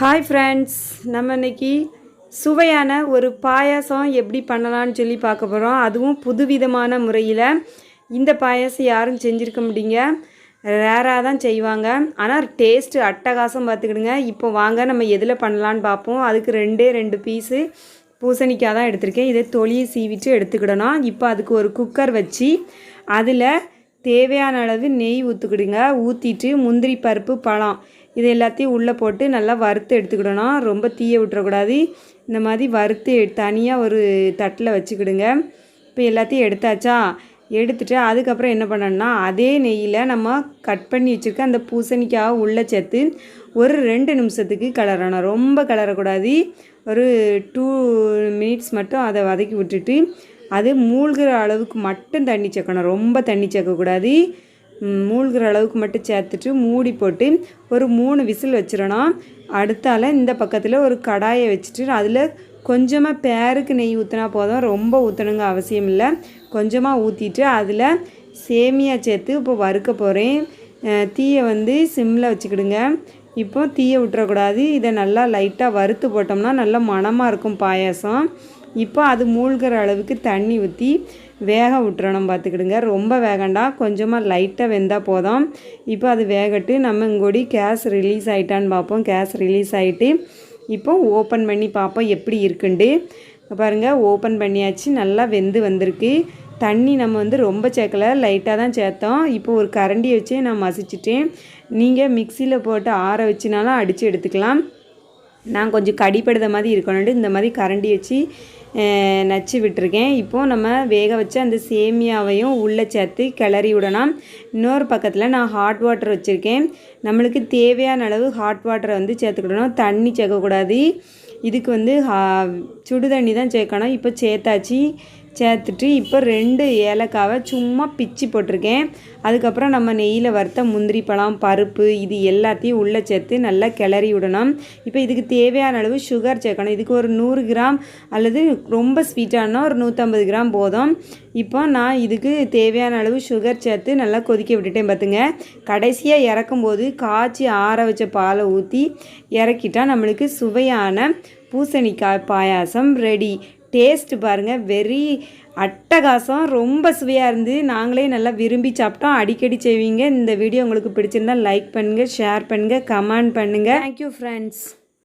Hi friends நம்ம இன்னைக்கு சுவையான ஒரு பாயாசம் எப்படி பண்ணலான்னு சொல்லி பார்க்க போகிறோம் அதுவும் புதுவிதமான முறையில். இந்த பாயாசம் யாரும் செஞ்சுருக்க முடியுங்க ரேராக தான் செய்வாங்க. ஆனால் டேஸ்ட்டு அட்டகாசம் பார்த்துக்கிடுங்க. இப்போ வாங்க நம்ம எதில் பண்ணலான்னு பார்ப்போம். அதுக்கு ரெண்டே ரெண்டு பீஸு பூசணிக்காய் தான் எடுத்திருக்கேன். இதை தொலியை சீவிட்டு எடுத்துக்கிடணும். இப்போ அதுக்கு ஒரு குக்கர் வச்சு அதில் தேவையான அளவு நெய் ஊற்றுக்கிடுங்க ஊற்றிட்டு முந்திரி பருப்பு பழம் இது எல்லாத்தையும் உள்ளே போட்டு நல்லா வறுத்து எடுத்துக்கிடணும். ரொம்ப தீய விட்டுறக்கூடாது. இந்த மாதிரி வறுத்து தனியாக ஒரு தட்டில் வச்சுக்கிடுங்க. இப்போ எல்லாத்தையும் எடுத்தாச்சா? எடுத்துட்டு அதுக்கப்புறம் என்ன பண்ணணும்னா அதே நெய்யில் நம்ம கட் பண்ணி வச்சுருக்க அந்த பூசணிக்காய் உள்ளே சேர்த்து ஒரு ரெண்டு நிமிஷத்துக்கு கலரணும் ரொம்ப கிளறக்கூடாது. ஒரு டூ மினிட்ஸ் மட்டும் அதை வதக்கி விட்டுட்டு அது மூழ்கிற அளவுக்கு மட்டும் தண்ணி சேர்க்கணும். ரொம்ப தண்ணி சேர்க்கக்கூடாது. மூழ்கிற அளவுக்கு மட்டும் சேர்த்துட்டு மூடி போட்டு ஒரு மூணு விசில் வச்சிடணும். அடுத்தால இந்த பக்கத்தில் ஒரு கடாயை வச்சுட்டு அதில் கொஞ்சமாக பேருக்கு நெய் ஊற்றினா போதும். ரொம்ப ஊற்றணுங்க அவசியம் இல்லை. கொஞ்சமாக ஊற்றிட்டு அதில் சேமியா சேர்த்து இப்போ வறுக்க போகிறேன் தீயை வந்து சிம்மில் வச்சுக்கிடுங்க. இப்போ தீயை விட்டுறக்கூடாது இதை நல்லா லைட்டாக வறுத்து போட்டோம்னா நல்லா மணமாக இருக்கும் பாயாசம். இப்போ அது மூழ்கிற அளவுக்கு தண்ணி ஊற்றி வேக விட்டுறணும் பார்த்துக்கிடுங்க. ரொம்ப வேகண்டாம் கொஞ்சமாக லைட்டாக வெந்தால் போதும். இப்போ அது வேகட்டு நம்ம இங்கோடி கேஸ் ரிலீஸ் ஆகிட்டான்னு பார்ப்போம். கேஸ் ரிலீஸ் ஆகிட்டு இப்போ ஓப்பன் பண்ணி பார்ப்போம் எப்படி இருக்குண்டு பாருங்கள் ஓப்பன் பண்ணியாச்சு நல்லா வெந்து வந்திருக்கு. தண்ணி நம்ம வந்து ரொம்ப சேர்க்கல லைட்டாக தான் சேர்த்தோம். இப்போ ஒரு கரண்டி வச்சு நான் மசிச்சிட்டேன். நீங்கள் மிக்சியில் போட்டு ஆற வச்சுனாலும் அடித்து எடுத்துக்கலாம். நான் கொஞ்சம் கடிப்படுத மாதிரி இருக்கணும்ட்டு இந்த மாதிரி கரண்டி வச்சு நச்சு விட்டுருக்கேன். இப்போது நம்ம வேக வச்ச அந்த சேமியாவையும் உள்ளே சேர்த்து கிளறி விடணும். இன்னொரு பக்கத்தில் நான் ஹாட் வாட்டர் வச்சுருக்கேன். நம்மளுக்கு தேவையான அளவு ஹாட் வாட்டரை வந்து சேர்த்துக்கிடணும். தண்ணி சேர்க்கக்கூடாது. இதுக்கு வந்து ஹா- சுடு தண்ணி தான் சேர்க்கணும். இப்போ சேர்த்தாச்சு. சேர்த்துட்டு இப்போ ரெண்டு ஏலக்காவை சும்மா பிச்சு போட்டிருக்கேன். அதுக்கப்புறம் நம்ம நெய்யில் வறுத்த முந்திரி பழம் பருப்பு இது எல்லாத்தையும் உள்ளே சேர்த்து நல்லா கிளறி விடணும். இப்போ இதுக்கு தேவையான அளவு சுகர் சேர்க்கணும். இதுக்கு ஒரு நூறு கிராம் அல்லது ரொம்ப ஸ்வீட்டானா ஒரு நூற்றம்பது கிராம் போதும். இப்போ நான் இதுக்கு தேவையான அளவு சுகர் சேர்த்து நல்லா கொதிக்க விட்டுட்டேன் பார்த்துங்க. கடைசியாக இறக்கும்போது காய்ச்சி ஆற வச்ச பாலை ஊற்றி இறக்கிட்டால் நம்மளுக்கு சுவையான பூசணிக்காய் பாயாசம் ரெடி டேஸ்ட் பாருங்கள் வெரி அட்டகாசம் ரொம்ப சுவையாக இருந்து நாங்களே நல்லா விரும்பி சாப்பிட்டோம். அடிக்கடி செய்வீங்க. இந்த வீடியோ உங்களுக்கு பிடிச்சிருந்தா லைக் பண்ணுங்கள் ஷேர் பண்ணுங்கள் கமெண்ட் பண்ணுங்கள் தேங்க்யூ ஃப்ரெண்ட்ஸ்